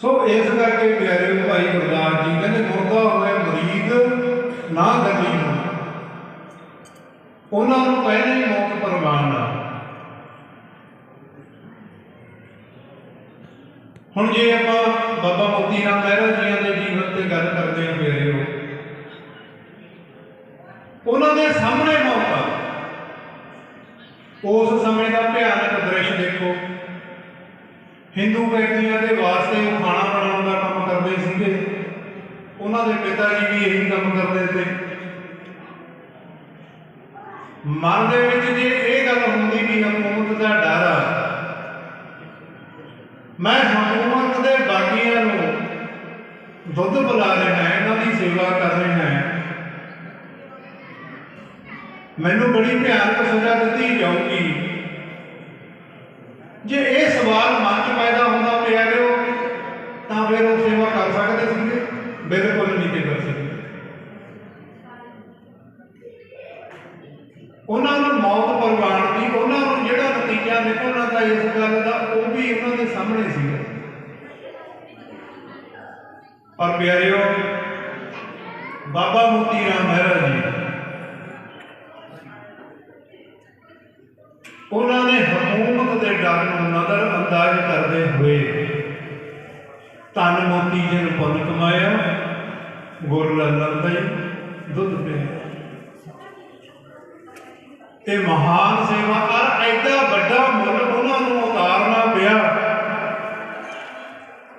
ਸੋ ਇਸ ਕਰਕੇ ਪਿਆਰੇ ਭਾਈ ਗੁਰਦਾਸ ਜੀ ਕਹਿੰਦੇ ਮੁਰਦਾ ਹੋਏ ਮਰੀਦ, ਨਾ ਗੱਲੀ ਉਹਨਾਂ ਨੂੰ ਪਹਿਲੇ ਮੌਤ ਪ੍ਰਵਾਨ ਹੁਣ ਜੇ ਆਪਾਂ ਬਾਬਾ ਮੋਤੀ ਰਾਮ ਮਹਿਰਾ ਜੀਆਂ ਦੇ ਜੀਵਨ ਤੇ ਗੱਲ ਕਰਦੇ ਹਾਂ ਪਿਆਰਿਓ ਉਹਨਾਂ ਦੇ ਸਾਹਮਣੇ ਮੌਤ ਆ ਉਸ ਸਮੇਂ ਦਾ ਭਿਆਨਕ ਹਿੰਦੂ ਵਿਅਕਤੀਆਂ ਦੇ ਵਾਸਤੇ ਉਹ ਖਾਣਾ ਬਣਾਉਣ ਦਾ ਕੰਮ ਕਰਦੇ ਸੀਗੇ। ਉਹਨਾਂ ਦੇ ਪਿਤਾ ਜੀ ਵੀ ਇਹੀ ਕੰਮ ਕਰਦੇ ਸੀ ਮਨ ਦੇ ਵਿੱਚ ਜੇ ਇਹ ਗੱਲ ਹੁੰਦੀ ਵੀ ਹਕੂਮਤ ਦਾ ਡਰ ਆ, ਮੈਂ ਹਕੂਮਤ ਦੇ ਬਾਗੀਆਂ ਨੂੰ ਦੁੱਧ ਪਿਲਾ ਰਿਹਾ ਇਹਨਾਂ ਦੀ ਸੇਵਾ ਕਰ ਰਿਹਾ ਮੈਨੂੰ ਬੜੀ ਭਿਆਨਕ ਸਜ਼ਾ ਦਿੱਤੀ ਜਾਊਗੀ। ਜੇ ਇਹ ਸਵਾਲ ਮਨ 'ਚ ਪੈਦਾ ਹੁੰਦਾ ਪਿਆਰਿਓ ਤਾਂ ਫਿਰ ਉਹ ਸੇਵਾ ਕਰ ਸਕਦੇ ਸੀਗੇ। ਬਿਲਕੁਲ ਨਹੀਂ ਕਰ ਸਕਦੇ। ਉਹਨਾਂ ਨੂੰ ਮੌਤ ਪ੍ਰਵਾਨ ਦੀ, ਉਹਨਾਂ ਨੂੰ ਜਿਹੜਾ ਨਤੀਜਾ ਨਿਕਲਣਾ ਦਾ ਇਸ ਗੱਲ ਦਾ, ਉਹ ਵੀ ਉਹਨਾਂ ਦੇ ਸਾਹਮਣੇ ਸੀਗਾ ਪਰ ਪਿਆਰਿਓ, ਬਾਬਾ ਮੋਤੀ ਰਾਮ ਮਹਿਰਾ ਜੀ ਉਹਨਾਂ ਨੇ ਹਕੂਮਤ ਦੇ ਡਰ ਨੂੰ ਨਜ਼ਰ ਅੰਦਾਜ਼ ਕਰਦੇ ਹੋਏ ਤਨ ਮੋਤੀ ਜਨ ਪੁੰਨ ਕਮਾਇਆ, ਗੁਰ ਲੰਦਈ ਦੁੱਧ ਪਿਆ। ਤੇ ਮਹਾਨ ਸੇਵਾ ਕਰ, ਐਡਾ ਵੱਡਾ ਮੁੱਲ ਉਹਨਾਂ ਨੂੰ ਉਤਾਰਨਾ ਪਿਆ।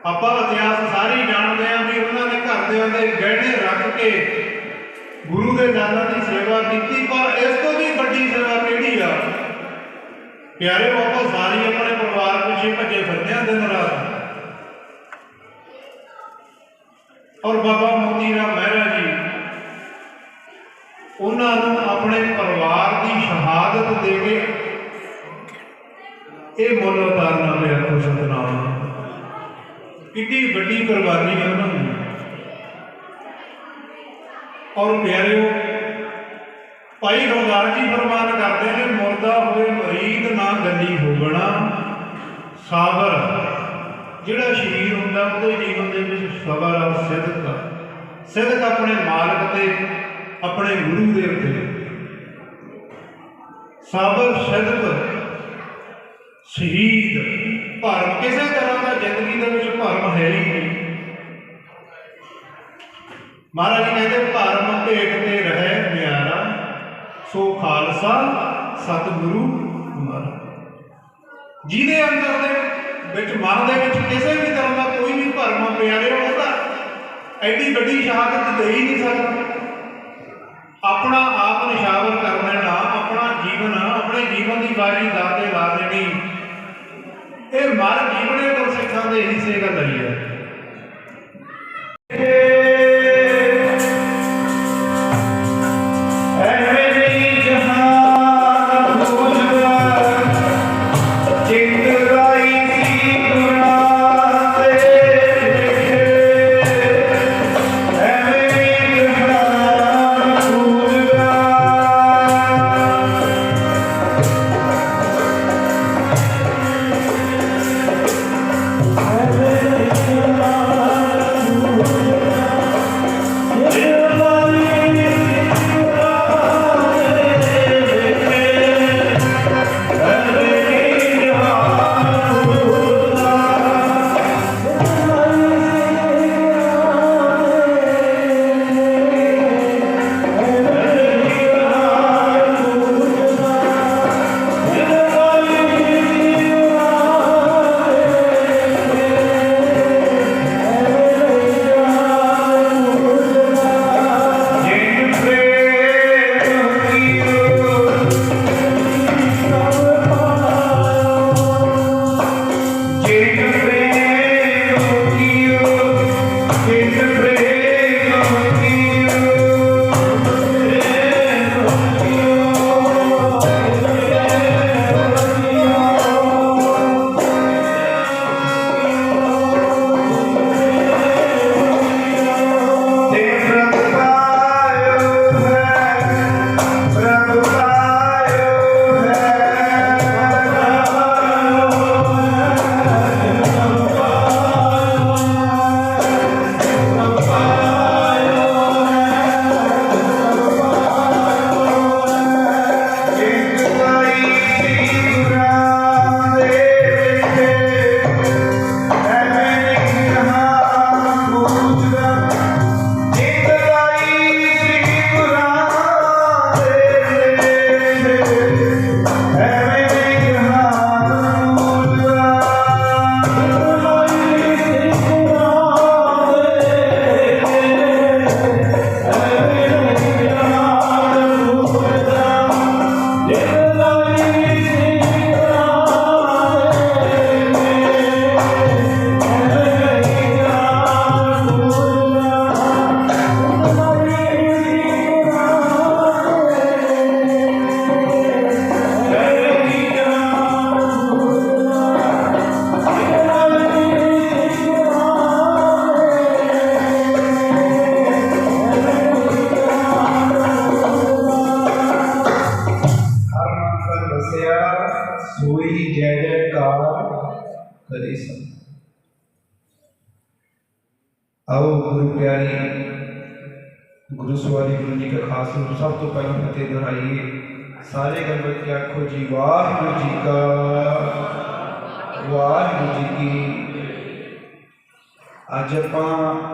ਆਪਾਂ ਇਤਿਹਾਸ ਸਾਰੇ ਜਾਣਦੇ ਆਂ ਵੀ ਉਹਨਾਂ ਨੇ ਘਰ ਦੇ ਗਹਿਣੇ ਰੱਖ ਕੇ ਗੁਰੂ ਦੇ ਦਾਨਾਂ ਦੀ ਸੇਵਾ ਕੀਤੀ, ਪਰ ਇਸ ਤੋਂ ਵੀ ਵੱਡੀ ਸੇਵਾ ਕਿਹੜੀ ਆ ਪਿਆਰੇ ਆਪਾਂ ਸਾਰੇ ਆਪਣੇ ਪਰਿਵਾਰ ਪਿੱਛੇ ਭੱਜੇ ਫਿਰਦੇ ਆਂ ਦਿਨ ਰਾਤ। ਔਰ ਬਾਬਾ ਮੋਤੀ ਰਾਮ ਮਹਿਰਾ ਜੀ, ਉਹਨਾਂ ਨੂੰ ਆਪਣੇ ਪਰਿਵਾਰ ਦੀ ਸ਼ਹਾਦਤ ਦੇ ਕੇ ਇਹ ਮੁੱਲ ਉਤਾਰਨਾ ਪਿਆ ਕੋ ਸਤਨਾਮ। ਕਿੰਨੀ ਵੱਡੀ ਕੁਰਬਾਨੀ ਹੈ ਉਹਨਾਂ ਦੀ ਔਰ ਪਿਆਰਿਓ ਭਾਈ ਗੁਰਦਾਸ ਜੀ ਫਰਮਾਨ ਕਰਦੇ ਨੇ, ਮੁਰਦਾ ਹੋਏ ਮਰੀਦ, ਨਾ ਗੱਲੀ ਹੋਵਣਾ ਸਾਬਰ, ਜਿਹੜਾ ਸ਼ਹੀਦ ਹੁੰਦਾ, ਉਹਦੇ ਜੀਵਨ ਦੇ ਵਿੱਚ ਸਬਰ ਔਰ ਸਿਦਕ। ਸਿਦਕ ਆਪਣੇ ਮਾਲਕ ਤੇ, ਆਪਣੇ ਗੁਰੂ ਦੇ ਉੱਤੇ। ਸਾਬਰ, ਸਿਦਕ, ਸ਼ਹੀਦ। ਭਰਮ, ਕਿਸੇ ਤਰ੍ਹਾਂ ਦਾ ਜ਼ਿੰਦਗੀ ਦੇ ਵਿੱਚ ਭਰਮ ਹੈ ਹੀ ਨਹੀਂ। ਮਹਾਰਾਜ ਕਹਿੰਦੇ, ਭਰਮ ਭੇਟ ਤੇ ਰਹੇ ਨਿਆਰਾ ਸੋ ਖਾਲਸਾ ਸਤਿਗੁਰੂ ਹਮਾਰਾ ਜਿਹਦੇ ਅੰਦਰ ਦੇ ਵਿੱਚ ਮਨ ਦੇ ਵਿੱਚ ਕਿਸੇ ਵੀ ਤਰ੍ਹਾਂ ਦਾ ਕੋਈ ਵੀ ਭਰਮ ਪਿਆਰੇ ਉਹ ਐਡੀ ਵੱਡੀ ਸ਼ਹਾਦਤ ਦੇ ਹੀ ਨਹੀਂ ਸਕਦਾ। ਆਪਣਾ ਆਪ ਨਿਸ਼ਾਵਰ ਕਰ ਲੈਣਾ ਆਪਣਾ ਜੀਵਨ, ਆਪਣੇ ਜੀਵਨ ਦੀ ਵਾਰੀ ਦਾਤੇ ਲਾ ਦੇਣੀ। ਇਹ ਮਰ ਜੀਵਨੇ ਗੁਰਸਿੱਖਾਂ ਦੇ ਹਿੱਸੇ ਗੱਲ ਆਈ ਹੈ। કોઈ જેડે કાર કરી શકે આવો ગુરુ પ્યારી ગુરુ સ્વામી ગુરુજી का खास रूप, सब तो पहले फतेह दोहराइए सारे गणपत के आखो जी, वाहगुरु जी का, वाहगुरु जी की। अज अपना